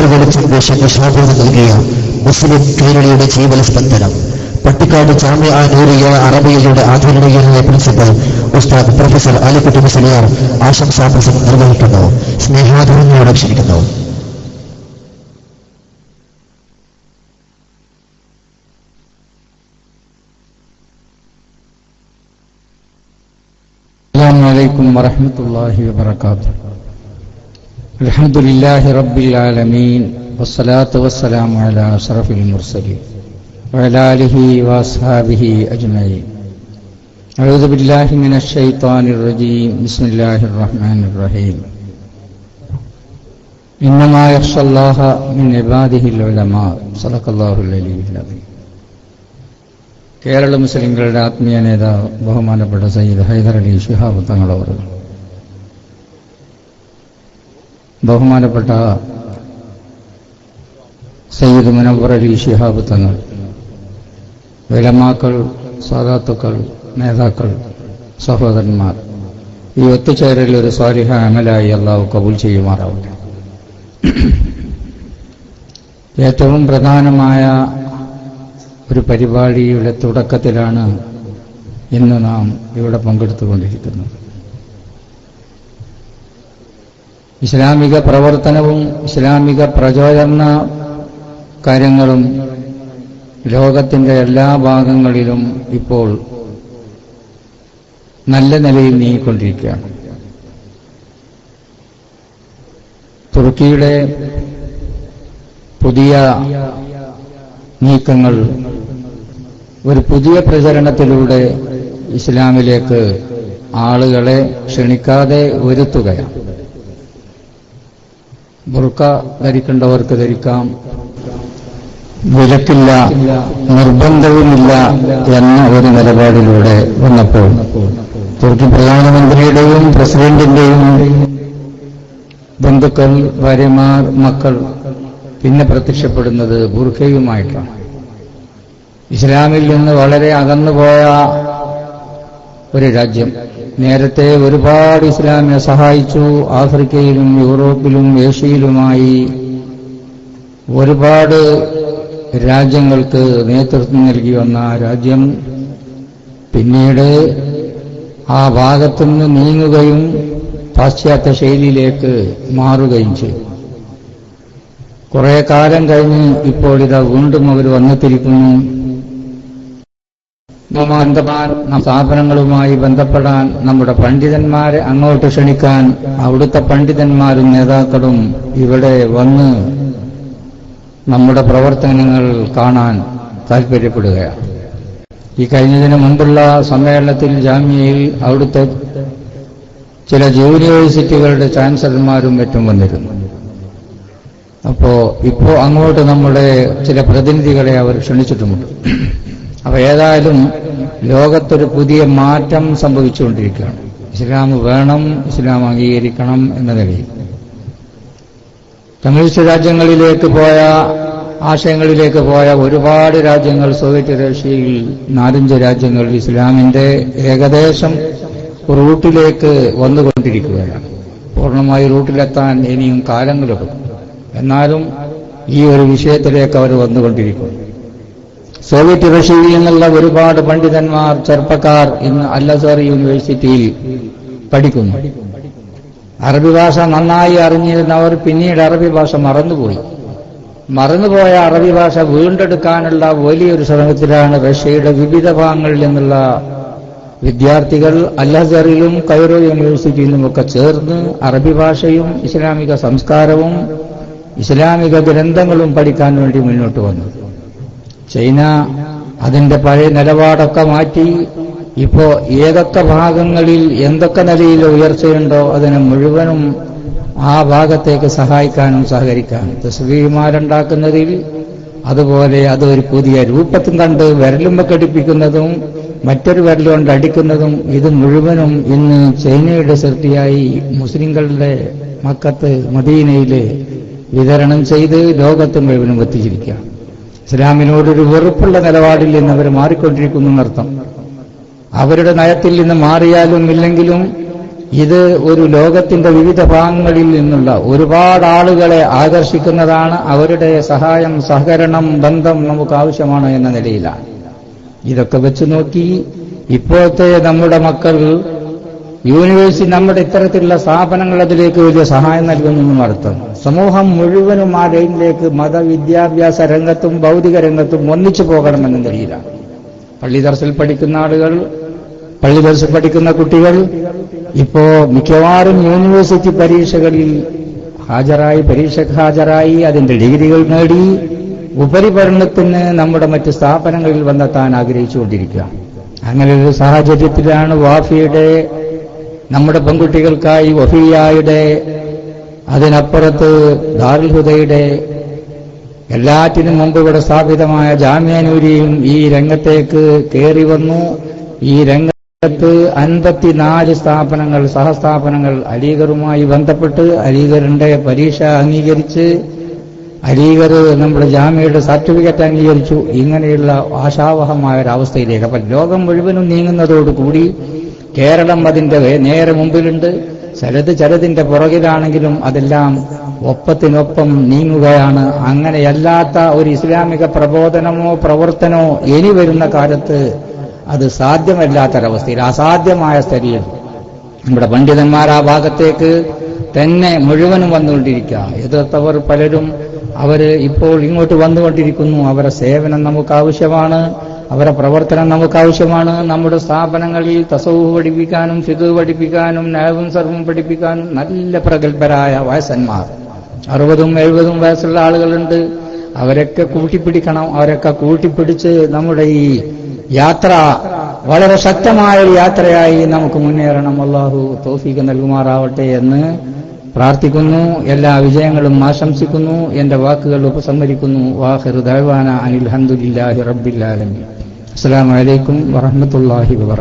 അവർ വെളിച്ചം നൽകിയ മുസ്ലിം കേരളയുടെ ജീവന സ്പന്ദനം പട്ടിക്കാട് ജാമ്യ നൂറിയ അറബികളുടെ ആധുനികയായ പ്രിൻസിപ്പൽ ഉസ്താദ് പ്രൊഫസർ അലിക്കുട്ടി മുസ്ലിയാർ ആശംസാ പ്രസംഗം നിർവഹിക്കുന്നു. സ്നേഹാധുരങ്ങളോടെ ക്ഷണിക്കുന്നു. അസ്സാം വലൈക്കും വരഹമത്തല്ലാഹി വാത്തു الحمد لله رب العالمين والصلاة والسلام على أشرف المرسلين وعلى آله وأصحابه أجمعين أعوذ بالله من الشيطان الرجيم بسم الله الرحمن الرحيم إنما يخشى الله من عباده العلماء صدق الله العلي العظيم കേരള മുസ്ലിങ്ങളുടെ ആത്മീയ നേതാവ് ബഹുമാനപ്പെട്ട സയ്യിദ് ഹൈദർ അലി ഷിഹാബ് തങ്ങളവർ ബഹുമാനപ്പെട്ട സയ്യിദ് മുനവർ അലി ഷിഹാബ് തങ്ങൾ വിലമാക്കൾ സാധാത്തുക്കൾ നേതാക്കൾ സഹോദരന്മാർ ഈ ഒത്തുചേരൽ ഒരു സ്വാരിഹ അമലായി അള്ളാഹു കബൂൽ ചെയ്യുമാറാവട്ടെ. ഏറ്റവും പ്രധാനമായ ഒരു പരിപാടിയുടെ തുടക്കത്തിലാണ് ഇന്ന് നാം ഇവിടെ പങ്കെടുത്തുകൊണ്ടിരിക്കുന്നത്. ഇസ്ലാമിക പ്രവർത്തനവും ഇസ്ലാമിക പ്രചോദന കാര്യങ്ങളും ലോകത്തിന്റെ എല്ലാ ഭാഗങ്ങളിലും ഇപ്പോൾ നല്ല നിലയിൽ നീങ്ങിക്കൊണ്ടിരിക്കുകയാണ്. തുർക്കിയുടെ പുതിയ നീക്കങ്ങൾ ഒരു പുതിയ പ്രചരണത്തിലൂടെ ഇസ്ലാമിലേക്ക് ആളുകളെ ക്ഷണിക്കാതെ ഒരുത്തുകയാണ് ബുർക്ക ധരിക്കേണ്ടവർക്ക് ധരിക്കാം. വിലക്കില്ല നിർബന്ധവുമില്ല എന്ന ഒരു നിലപാടിലൂടെ വന്നപ്പോൾ തുർക്കി പ്രധാനമന്ത്രിയുടെയും പ്രസിഡന്റിന്റെയും ബന്ധുക്കൾ ഭാര്യമാർ മക്കൾ പിന്നെ പ്രത്യക്ഷപ്പെടുന്നത് ബുർഖയുമായിട്ടാണ്. ഇസ്ലാമിൽ നിന്ന് വളരെ അകന്നുപോയ ഒരു രാജ്യം. നേരത്തെ ഒരുപാട് ഇസ്ലാമിനെ സഹായിച്ചു. ആഫ്രിക്കയിലും യൂറോപ്പിലും ഏഷ്യയിലുമായി ഒരുപാട് രാജ്യങ്ങൾക്ക് നേതൃത്വം നൽകി വന്ന രാജ്യം പിന്നീട് ആ ഭാഗത്തു നിന്ന് നീങ്ങുകയും പാശ്ചാത്യ ശൈലിയിലേക്ക് മാറുകയും ചെയ്തു. കുറേ കാലം കഴിഞ്ഞ് ഇപ്പോൾ ഇതാ വീണ്ടും അവർ വന്നെത്തിയിരിക്കുന്നു. ബന്ധപ്പെടാൻ സ്ഥാപനങ്ങളുമായി ബന്ധപ്പെടാൻ നമ്മുടെ പണ്ഡിതന്മാരെ അങ്ങോട്ട് ക്ഷണിക്കാൻ അവിടുത്തെ പണ്ഡിതന്മാരും നേതാക്കളും ഇവിടെ വന്ന് നമ്മുടെ പ്രവർത്തനങ്ങൾ കാണാൻ താൽപ്പര്യപ്പെടുകയാണ് ഈ കഴിഞ്ഞതിന് മുമ്പുള്ള സമ്മേളനത്തിൽ ജാമ്യയിൽ അവിടുത്തെ ചില യൂണിവേഴ്സിറ്റികളുടെ ചാൻസലർമാരും മറ്റും വന്നിരുന്നു. അപ്പോ ഇപ്പോ അങ്ങോട്ട് നമ്മുടെ ചില പ്രതിനിധികളെ അവർ ക്ഷണിച്ചിട്ടുമുണ്ട്. അപ്പൊ ഏതായാലും ലോകത്തൊരു പുതിയ മാറ്റം സംഭവിച്ചുകൊണ്ടിരിക്കുകയാണ്. ഇസ്ലാം വേണം ഇസ്ലാം അംഗീകരിക്കണം എന്ന നിലയിൽ. കമ്മ്യൂണിസ്റ്റ് രാജ്യങ്ങളിലേക്ക് പോയ ആശയങ്ങളിലേക്ക് പോയ ഒരുപാട് രാജ്യങ്ങൾ സോവിയറ്റ് റഷ്യയിൽ നാലഞ്ച് രാജ്യങ്ങൾ ഇസ്ലാമിന്റെ ഏകദേശം റൂട്ടിലേക്ക് വന്നുകൊണ്ടിരിക്കുകയാണ്. പൂർണമായി റൂട്ടിലെത്താൻ ഇനിയും കാലങ്ങളെടുക്കും. എന്നാലും ഈ ഒരു വിഷയത്തിലേക്ക് അവർ വന്നുകൊണ്ടിരിക്കുന്നു. സോവിയറ്റ് റഷ്യയിൽ നിന്നുള്ള ഒരുപാട് പണ്ഡിതന്മാർ ചെറുപ്പക്കാർ ഇന്ന് അല്ലസർ യൂണിവേഴ്സിറ്റിയിൽ പഠിക്കുന്നു. അറബി ഭാഷ നന്നായി അറിഞ്ഞിരുന്നവർ പിന്നീട് അറബി ഭാഷ മറന്നുപോയി. മറന്നുപോയ അറബി ഭാഷ വീണ്ടെടുക്കാനുള്ള വലിയൊരു ശ്രമത്തിലാണ് റഷ്യയുടെ വിവിധ ഭാഗങ്ങളിൽ നിന്നുള്ള വിദ്യാർത്ഥികൾ അല്ലസറിലും കൈറോ യൂണിവേഴ്സിറ്റിയിലുമൊക്കെ ചേർന്ന് അറബി ഭാഷയും ഇസ്ലാമിക സംസ്കാരവും ഇസ്ലാമിക ഗ്രന്ഥങ്ങളും പഠിക്കാൻ വേണ്ടി മുന്നോട്ട് വന്നു. ചൈന അതിന്റെ പഴയ നിലപാടൊക്കെ മാറ്റി ഇപ്പോ ഏതൊക്കെ ഭാഗങ്ങളിൽ എന്തൊക്കെ നിലയിൽ ഉയർച്ചയുണ്ടോ അതിനെ മുഴുവനും ആ ഭാഗത്തേക്ക് സഹായിക്കാനും സഹകരിക്കാനും. തസ്വീമാരുണ്ടാക്കുന്നതിൽ അതുപോലെ അതൊരു പുതിയ രൂപത്തും കണ്ട് വിരലുമ്പ കടിപ്പിക്കുന്നതും മറ്റൊരു വിരലുകൊണ്ട് അടിക്കുന്നതും ഇത് മുഴുവനും ഇന്ന് ചൈനയുടെ സൃഷ്ടിയായി മുസ്ലിങ്ങളുടെ മക്കത്ത് മദീനയിൽ വിതരണം ചെയ്ത് ലോകത്ത് മുഴുവനും എത്തിച്ചിരിക്കുകയാണ്. ഇസ്ലാമിനോടൊരു വെറുപ്പുള്ള നിലപാടിൽ നിന്ന് അവർ മാറിക്കൊണ്ടിരിക്കുന്നു എന്നർത്ഥം. അവരുടെ നയത്തിൽ നിന്ന് മാറിയാലും ഇല്ലെങ്കിലും ഇത് ഒരു ലോകത്തിന്റെ വിവിധ ഭാഗങ്ങളിൽ നിന്നുള്ള ഒരുപാട് ആളുകളെ ആകർഷിക്കുന്നതാണ് അവരുടെ സഹായം സഹകരണം ബന്ധം നമുക്ക് ആവശ്യമാണ് എന്ന നിലയിലാണ്. ഇതൊക്കെ വെച്ച് നോക്കി ഇപ്പോഴത്തെ നമ്മുടെ മക്കൾ യൂണിവേഴ്സിറ്റി നമ്മുടെ ഇത്തരത്തിലുള്ള സ്ഥാപനങ്ങൾ അതിലേക്ക് വലിയ സഹായം നൽകുന്നു അർത്ഥം. സമൂഹം മുഴുവനും ആ ലൈനിലേക്ക് മതവിദ്യാഭ്യാസ രംഗത്തും ഭൗതിക രംഗത്തും ഒന്നിച്ചു പോകണമെന്നും കഴിയില്ല പള്ളി ദർസിൽ പഠിക്കുന്ന ആളുകൾ പള്ളി ദർസിൽ പഠിക്കുന്ന കുട്ടികൾ ഇപ്പോ മിക്കവാറും യൂണിവേഴ്സിറ്റി പരീക്ഷകളിൽ ഹാജരായി പരീക്ഷയ്ക്ക് ഹാജരായി അതിന്റെ ഡിഗ്രികൾ നേടി ഉപരിപഠനത്തിന് നമ്മുടെ മറ്റ് സ്ഥാപനങ്ങളിൽ വന്നെത്താൻ ആഗ്രഹിച്ചുകൊണ്ടിരിക്കുക അങ്ങനെ ഒരു സാഹചര്യത്തിലാണ് വാഫിയുടെ നമ്മുടെ പെൺകുട്ടികൾക്കായി ഒഫിയായുടെ അതിനപ്പുറത്ത് ദാറുൽ ഹുദയുടെ എല്ലാറ്റിനും മുമ്പ് ഇവിടെ സ്ഥാപിതമായ ജാമ്യാനൂരിയും ഈ രംഗത്തേക്ക് കയറി വന്നു. ഈ രംഗത്ത് അൻപത്തിനാല് സ്ഥാപനങ്ങൾ സഹസ്ഥാപനങ്ങൾ അലീഗറുമായി ബന്ധപ്പെട്ട് അലീഗറിന്റെ പരീക്ഷ അംഗീകരിച്ച് അലീഗർ നമ്മുടെ ജാമ്യയുടെ സർട്ടിഫിക്കറ്റ് അംഗീകരിച്ചു. ഇങ്ങനെയുള്ള ആശാവഹമായ ഒരു അവസ്ഥയിലേക്ക് അപ്പം ലോകം മുഴുവനും നീങ്ങുന്നതോടുകൂടി കേരളം അതിന്റെ നേരെ മുമ്പിലുണ്ട്. ചരത് ചരതിന്റെ പുറകിലാണെങ്കിലും അതെല്ലാം ഒപ്പത്തിനൊപ്പം നീങ്ങുകയാണ്. അങ്ങനെയല്ലാത്ത ഒരു ഇസ്ലാമിക പ്രബോധനമോ പ്രവർത്തനമോ ഇനി വരുന്ന കാലത്ത് അത് സാധ്യമല്ലാത്തൊരവസ്ഥയിൽ അസാധ്യമായ സ്ഥിതിയിൽ നമ്മുടെ പണ്ഡിതന്മാർ ആ ഭാഗത്തേക്ക് തന്നെ മുഴുവനും വന്നുകൊണ്ടിരിക്കുക. എതിർത്തവർ പലരും അവർ ഇപ്പോൾ ഇങ്ങോട്ട് വന്നുകൊണ്ടിരിക്കുന്നു. അവരുടെ സേവനം നമുക്ക് ആവശ്യമാണ്. അവരുടെ പ്രവർത്തനം നമുക്ക് ആവശ്യമാണ് നമ്മുടെ സ്ഥാപനങ്ങളിൽ തസവ് പഠിപ്പിക്കാനും ഫിതു പഠിപ്പിക്കാനും നയവും സർവും പഠിപ്പിക്കാനും നല്ല പ്രഗത്ഭരായ വയസ്സന്മാർ. അറുപതും എഴുപതും വയസ്സുള്ള ആളുകളുണ്ട്. അവരൊക്കെ കൂട്ടിപ്പിടിക്കണം. അവരൊക്കെ കൂട്ടിപ്പിടിച്ച് നമ്മുടെ ഈ യാത്ര വളരെ ശക്തമായ ഒരു യാത്രയായി നമുക്ക് മുന്നേറണം. അള്ളാഹു തോഫീക്ക് നൽകുമാറാവട്ടെ എന്ന് പ്രാർത്ഥിക്കുന്നു. എല്ലാ വിജയങ്ങളും ആശംസിക്കുന്നു. എന്റെ വാക്കുകൾ ഉപസംഹരിക്കുന്നു. വാഹിർ ദൈവാന അനിൽ ഹന്ദുലില്ലാഹി റബ്ബില്ലാലമി അസ്സലാമു അലൈക്കും വറഹ്മത്തുള്ളാഹി വബറകാതുഹു